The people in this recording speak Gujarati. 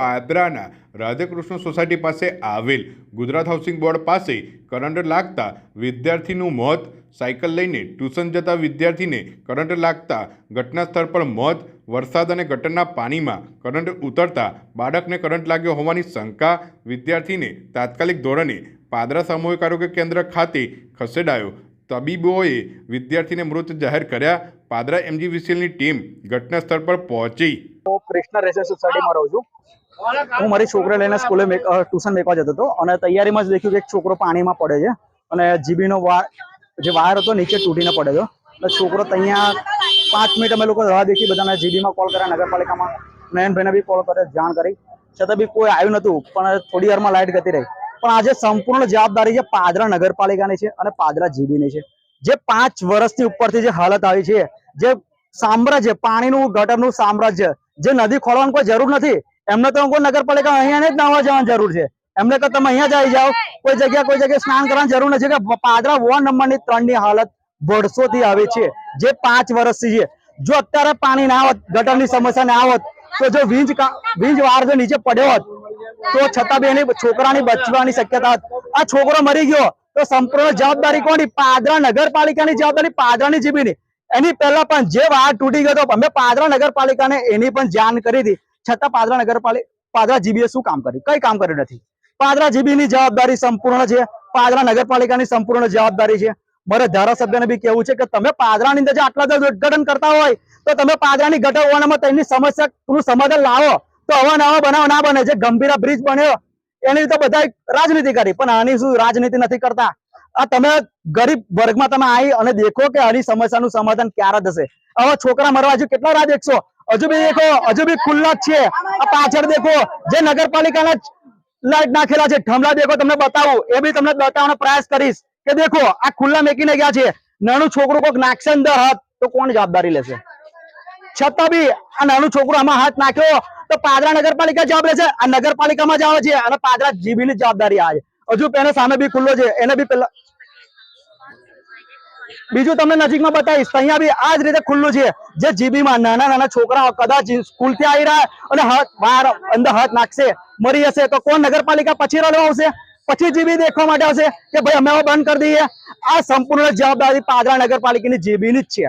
પાદરાના રાધાકૃષ્ણ સોસાયટી પાસે આવેલ ગુજરાત હાઉસિંગ બોર્ડ પાસે કરંટ લાગતા વિદ્યાર્થીનું મોત, સાયકલ લઈને ટ્યુશન જતા વિદ્યાર્થીને કરંટ લાગતા ઘટના સ્થળ પર મોત, વરસાદ અને ગટરના પાણીમાં કરંટ ઉતરતા બાળકને કરંટ લાગ્યો હોવાની શંકા વિદ્યાર્થીને તાત્કાલિક ધોરણે પાદરા સામૂહિક આરોગ્ય કેન્દ્ર ખાતે ખસેડાયો. તબીબોએ વિદ્યાર્થીને મૃત જાહેર કર્યા. પાદરા એમજીવીસીએલની ટીમ ઘટના સ્થળ પર પહોંચી. કૃષ્ણ રહું છું. હું મારી છોકરા લઈને સ્કૂલે ટ્યુશન મેકવા જતો હતો અને તૈયારીમાં જ દેખ્યું કે એક છોકરો પાણીમાં પડે છે અને જીબીનો વા, જે વાયર હતો નીચે તૂટીને પડે છે. એટલે છોકરો ત્યાં પાંચ મિનિટ અમે લોકો રાહ દેખી બધાને જીબીમાં કોલ કર્યા, નગરપાલિકામાં. નયનભાઈને બી કોલ કર્યો, જાણ કરી. છતાં બી કોઈ આવ્યું નતું, પણ થોડી વારમાં લાઇટ ગતી રહી. પણ આજે સંપૂર્ણ જવાબદારી છે પાદરા નગરપાલિકાની છે અને પાદરા જીબીની છે. જે પાંચ વર્ષથી ઉપરથી જે હાલત આવી છે, જે સામ્રાજ્ય, પાણીનું, ગટરનું સામ્રાજ્ય, જે નદી ખોલવાની કોઈ જરૂર નથી એમને તો અંકુર નગરપાલિકા અહીંયા જ નાવા જવાની જરૂર છે. એમને તો તમે અહીંયા જ આવી જાઓ. કોઈ જગ્યા કોઈ જગ્યાએ સ્નાન કરવાની જરૂર નથી કે પાદરા વોર્ડ નંબરની ત્રણની હાલત વર્ષોથી આવે છે. જે પાંચ વર્ષથી છે. જો અત્યારે પાણી ના આવત, ગટરની સમસ્યા ના આવત, તો જો વીજ વીજ વાર જો નીચે પડ્યો હોત, તો છતાં બી છોકરાની બચવાની શક્યતા હોત. આ છોકરો મરી ગયો, તો સંપૂર્ણ જવાબદારી કોની? પાદરા નગરપાલિકાની જવાબદારી પાદરાની જીબીની એની પહેલા પણ જે વાર તૂટી ગયો તો અમે પાદરા નગરપાલિકાને એની પણ જાણ કરી હતી. છતાં પાદરા નગરપાલિકા, પાદરા જીબીએ શું કામ કર્યું? કઈ કામ કર્યું નથી. પાદરા જીબીની જવાબદારી સંપૂર્ણ છે. પાદરા નગરપાલિકાની સંપૂર્ણ જવાબદારી છે. મારે ધારાસભ્યને બી કેવું છે કે તમે પાદરાની અંદર આટલા ઉદઘાટન કરતા હોય, તો તમે પાદરાની ગટર હોવાનામાં તેની સમસ્યાનું સમાધાન લાવો. તો આવા નવા બનાવ ના બને. જે ગંભીરા બ્રિજ બન્યો, એની રીતે બધા રાજનીતિ કરી. પણ આની શું રાજનીતિ નથી કરતા. આ તમે ગરીબ વર્ગમાં તમે આવી અને દેખો કે આની સમસ્યાનું સમાધાન ક્યારે થશે. હવે છોકરા મરવા હજુ કેટલા રાજ દેખશો હજુ બી દેખો, હજુ બી ખુલ્લા જ છે. આ પાછળ દેખો, જે નગરપાલિકાના લાઈટ નાખેલા છે. થંભલા દેખો, તમને બતાવું. એ બી તમને બતાવવાનો પ્રયાસ કરીશ કે દેખો, આ ખુલ્લા મેકીને ગયા છે. નાનું છોકરું કોઈક નાખશે અંદર હાથ, તો કોણ જવાબદારી લેશે? છતાં બી આ નાનું છોકરું આમાં હાથ નાખ્યો, તો પાદરા નગરપાલિકા જવાબ લેશે. આ નગરપાલિકામાં જવાબ છે અને પાદરા જીબી ની જવાબદારી આવે છે. હજુ એને સામે બી ખુલ્લો છે. એને બી પેલા બીજું તમને નજીકમાં બતાવીશ અહીંયા બી આ જ રીતે ખુલ્લું છે. જે જીબીમાં નાના નાના છોકરાઓ કદાચ સ્કૂલથી આવી રહ્યા અને હાથ, બહાર અંદર હાથ નાખશે, મરી જશે, તો કોણ નગરપાલિકા પછી રડવા આવશે? પછી જીબી દેખવા માટે આવશે કે ભાઈ અમે બંધ કરી દઈએ? આ સંપૂર્ણ જવાબદારી પાદરા નગરપાલિકાની જીબીની જ છે.